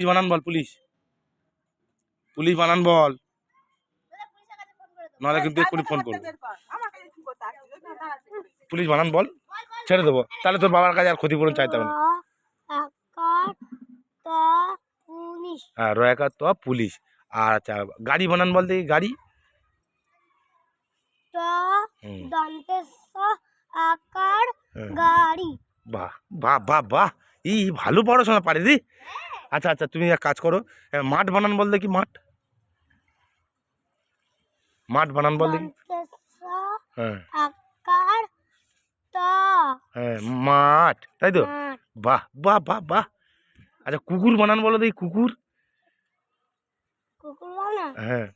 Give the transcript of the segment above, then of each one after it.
বানান বল police police বানান বল। নাহলে কিন্তু এক্ষুনি ফোন করব। পুলিশ বানান বল। ছেড়ে দেবো। তাহলে তোর বাবার কাছে আর ক্ষতিপূরণ চাইতে হবে না। হ্যাঁ তো পুলিশ। আর আচ্ছা গাড়ি বানান বল দেখি, গাড়ি। হ্যাঁ। বাহ বাহ বাহ বাহ। এই ভালো পড়াশোনা পারে দি আচ্ছা আচ্ছা তুমি এক কাজ করো। মাঠ বানান বল দেখি মাঠ? মাঠ বানান বল দেখি হ্যাঁ। হ্যাঁ মাঠ তাই তো? বাহ বাহ বাহ বাহ। আচ্ছা কুকুর বানান বলো দেখি কুকুর? কুকুর হ্যাঁ।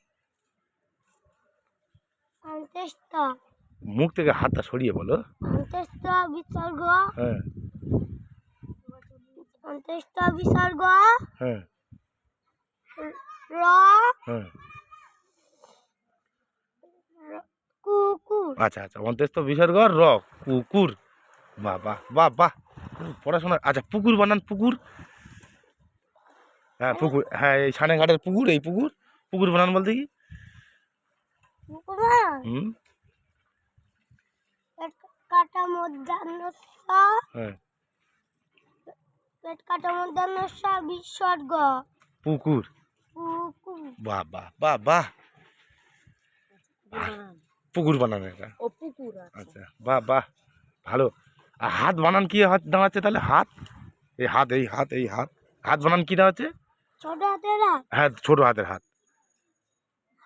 মুখ থেকে হাতটা সরিয়ে বলো। বিসর্গ হ্যাঁ। দন্তেস বিসর্গ হ্যাঁ। র। হ্যাঁ। কুকুর। আচ্ছা আচ্ছা অন্ত্যেষ্ট বিসর্গ র কুকুর। বাহ বাহ বাহ বাহ পড়াশোনা আচ্ছা পুকুর বানান পুকুর। হ্যাঁ পুকুর হ্যাঁ এই সানে ঘাটের পুকুর এই পুকুর। পুকুর বানান বলতে কি? হুম। কাটা মধ্যাহ্ন হ্যাঁ। পেট কাটা মধ্যাহ্ন বিসর্গ। পুকুর। বাহ বাহ বাহ বাহ। পুকুর বানান এটা। ও পুকুর আচ্ছা বাহ বাহ ভালো। আর হাত বানান কি হাত দাঁড়াচ্ছে তাহলে? হাত? এই হাত এই হাত এই হাত। হাত বানান কি দাঁড়াচ্ছে? ছোট হাতেরা হ্যাঁ ছোট হাতের হাত।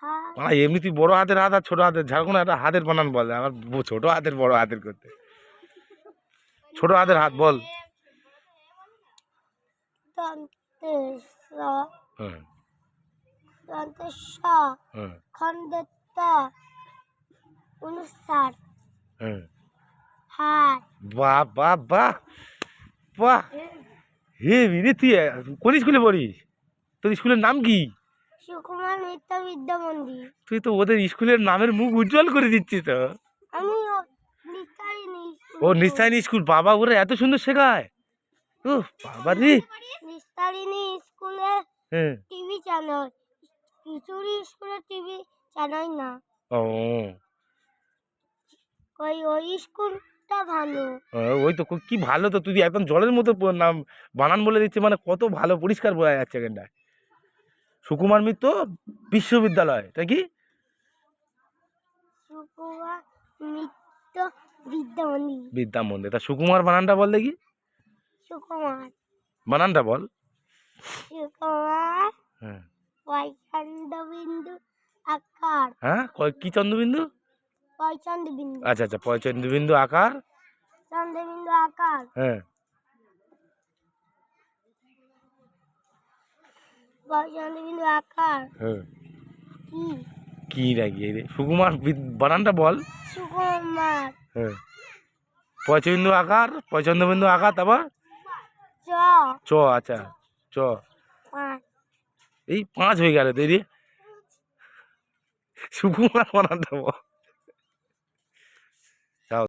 হাত। মানে এমনি তুই বড় হাতের হাত আর ছোট হাতের ঝাড়খণ্ড একটা হাতের বানান বলে। আমার ছোট হাতের বড় হাতের করতে। ছোট হাতের হাত বল। দন্তেস হ্যাঁ হ্যাঁ খন্ডেত অনুসার হ্যাঁ বাহ বাহ বাহ বাহ হে রে তুই কোন স্কুলে পড়িস তোর স্কুলের নাম কি সুকুমার মিত্র বিদ্যা মন্দির তুই তো ওদের স্কুলের নামের মুখ উজ্জ্বল করে দিচ্ছিস তো আমি ও নিস্তায়নী স্কুল বাবা ওরা এত সুন্দর শেখায় বাবা রে নিস্তারিণী স্কুলের হ্যাঁ। TV channel. কিশোরী স্কুলের টিভি চ্যানেল না। ও। ওই ওই স্কুলটা ভালো। ওই তো কি ভালো তো তুই একদম জলের মতো নাম বানান বলে দিচ্ছে মানে কত ভালো পরিষ্কার বোঝা যাচ্ছে এখানটায় সুকুমার মিত্র বিশ্ববিদ্যালয় তাই কি? সুকুমার মিত্র বিদ্যা মন্দির বিদ্যা মন্দির তা সুকুমার বানানটা বল দেখি। সুকুমার। বানানটা বল। সুকুমার হ্যাঁ। পয়চন্দ বিন্দু আকার। হ্যাঁ কয়- কি চন্দ্রবিন্দু পয়চন্দ বিন্দু আচ্ছা আচ্ছা পয়চন্দ্রবিন্দু আকার। চন্দ্রবিন্দু আকার। হ্যাঁ। আকার। হ্যাঁ। কি? কি রে সুকুমার বানানটা বল। সুকুমার। হ্যাঁ। আকার পয়চন্দ্রবিন্দু আকার তারপর? চ। আচ্ছা। চ। পাঁচ। এই পাঁচ হয়ে গেল দেরি। সুকুমার বানানটা বল